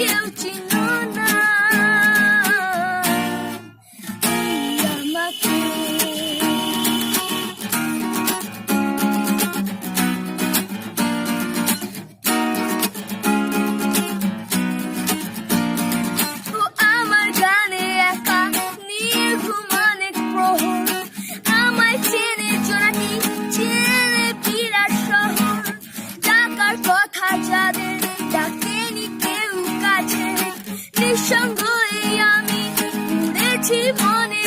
que eu te সঙ্গই আমি। বেছি মনে